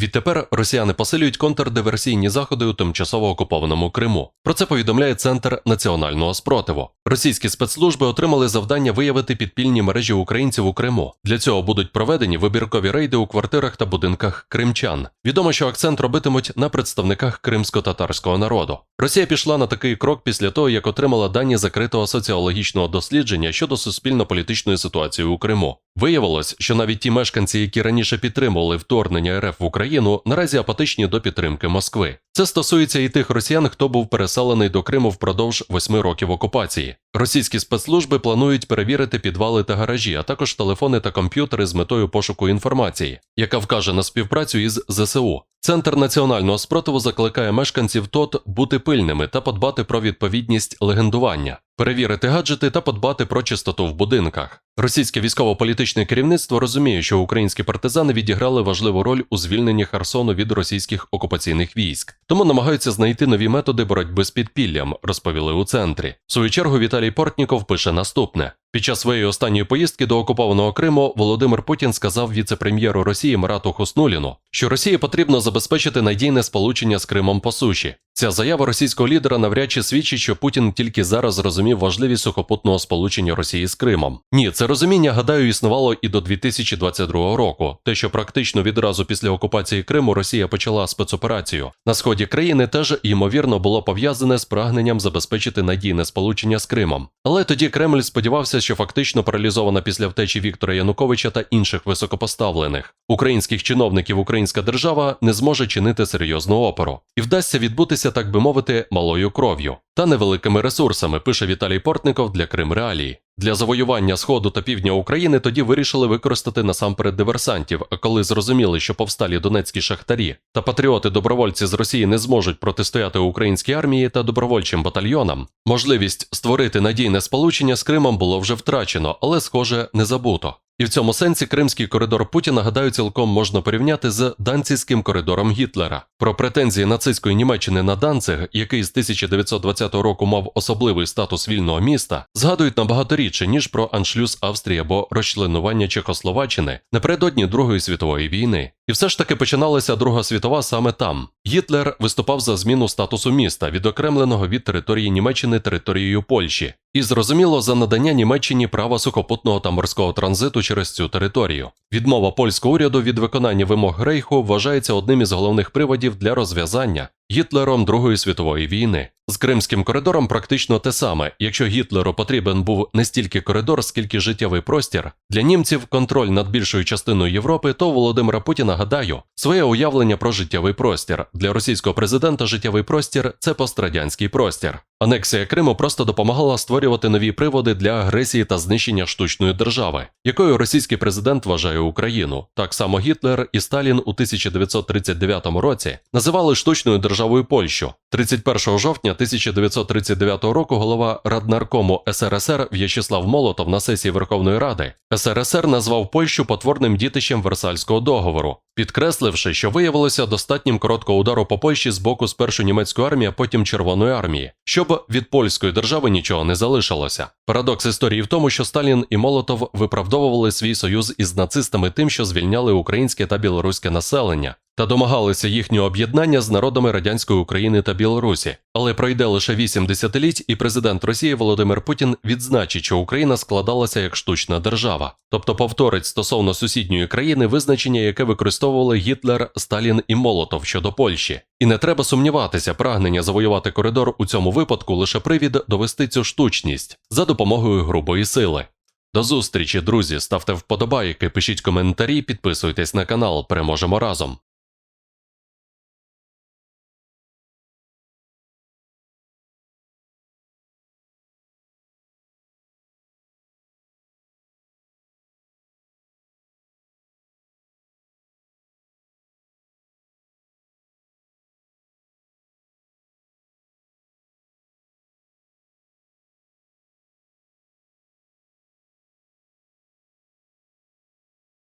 Відтепер росіяни посилюють контрдиверсійні заходи у тимчасово окупованому Криму. Про це повідомляє Центр національного спротиву. Російські спецслужби отримали завдання виявити підпільні мережі українців у Криму. Для цього будуть проведені вибіркові рейди у квартирах та будинках кримчан. Відомо, що акцент робитимуть на представниках кримсько-татарського народу. Росія пішла на такий крок після того, як отримала дані закритого соціологічного дослідження щодо суспільно-політичної ситуації у Криму. Виявилось, що навіть ті мешканці, які раніше підтримували вторгнення РФ в Україну, наразі апатичні до підтримки Москви. Це стосується і тих росіян, хто був переселений до Криму впродовж восьми років окупації. Російські спецслужби планують перевірити підвали та гаражі, а також телефони та комп'ютери з метою пошуку інформації, яка вкаже на співпрацю із ЗСУ. Центр національного спротиву закликає мешканців ТОТ бути пильними та подбати про відповідність легендування, перевірити гаджети та подбати про чистоту в будинках. Російське військово-політичне керівництво розуміє, що українські партизани відіграли важливу роль у звільненні Херсону від російських окупаційних військ, тому намагаються знайти нові методи боротьби з підпіллям, розповіли у центрі. В свою чергу Віталій Портніков пише наступне. Під час своєї останньої поїздки до окупованого Криму Володимир Путін сказав віце-прем'єру Росії Марату Хуснуліну, що Росії потрібно забезпечити надійне сполучення з Кримом по суші. Ця заява російського лідера навряд чи свідчить, що Путін тільки зараз зрозумів важливість сухопутного сполучення Росії з Кримом. Ні, це розуміння, гадаю, існувало і до 2022 року. Те, що практично відразу після окупації Криму Росія почала спецоперацію на сході країни, теж ймовірно було пов'язане з прагненням забезпечити надійне сполучення з Кримом. Але тоді Кремль сподівався, що фактично паралізована після втечі Віктора Януковича та інших високопоставлених українських чиновників Українська держава не зможе чинити серйозну опору і вдасться відбутися, так би мовити, малою кров'ю та невеликими ресурсами. Пише Віталій Портников для Крим Реалії. Для завоювання сходу та півдня України тоді вирішили використати насамперед диверсантів. А коли зрозуміли, що повсталі донецькі шахтарі та патріоти-добровольці з Росії не зможуть протистояти українській армії та добровольчим батальйонам, можливість створити надійне сполучення з Кримом було вже втрачено, але, схоже, не забуто. І в цьому сенсі Кримський коридор Путіна, гадаю, цілком можна порівняти з Данцівським коридором Гітлера. Про претензії нацистської Німеччини на Данциг, який з 1920 року мав особливий статус вільного міста, згадують набагато рідше, ніж про аншлюз Австрії або розчленування Чехословаччини напередодні Другої світової війни. І все ж таки починалася Друга світова саме там. Гітлер виступав за зміну статусу міста, відокремленого від території Німеччини територією Польщі, і зрозуміло за надання Німеччині права сухопутного та морського транзиту через цю територію. Відмова польського уряду від виконання вимог Рейху вважається одним із головних приводів для розв'язання Гітлером Другої світової війни. З Кримським коридором практично те саме. Якщо Гітлеру потрібен був не стільки коридор, скільки життєвий простір, для німців контроль над більшою частиною Європи, то Володимира Путіна гадаю, своє уявлення про життєвий простір для російського президента життєвий простір це пострадянський простір. Анексія Криму просто допомагала створювати нові приводи для агресії та знищення штучної держави, якою російський президент вважає Україну. Так само Гітлер і Сталін у 1939 році називали штучною державою Польщу. 31 жовтня 1939 року голова Раднаркому СРСР В'ячеслав Молотов на сесії Верховної Ради СРСР назвав Польщу потворним дітищем Версальського договору, підкресливши, що виявилося достатнім короткого удару по Польщі з боку спершу німецької армії, а потім Червоної армії, щоб від польської держави нічого не залишилося. Парадокс історії в тому, що Сталін і Молотов виправдовували свій союз із нацистами тим, що звільняли українське та білоруське населення. Та домагалися їхнього об'єднання з народами радянської України та Білорусі. Але пройде лише вісім десятиліть, і президент Росії Володимир Путін відзначить, що Україна складалася як штучна держава, тобто повторить стосовно сусідньої країни визначення, яке використовували Гітлер, Сталін і Молотов щодо Польщі. І не треба сумніватися, прагнення завоювати коридор у цьому випадку лише привід довести цю штучність за допомогою грубої сили. До зустрічі, друзі! Ставте вподобайки, пишіть коментарі, підписуйтесь на канал. Переможемо разом.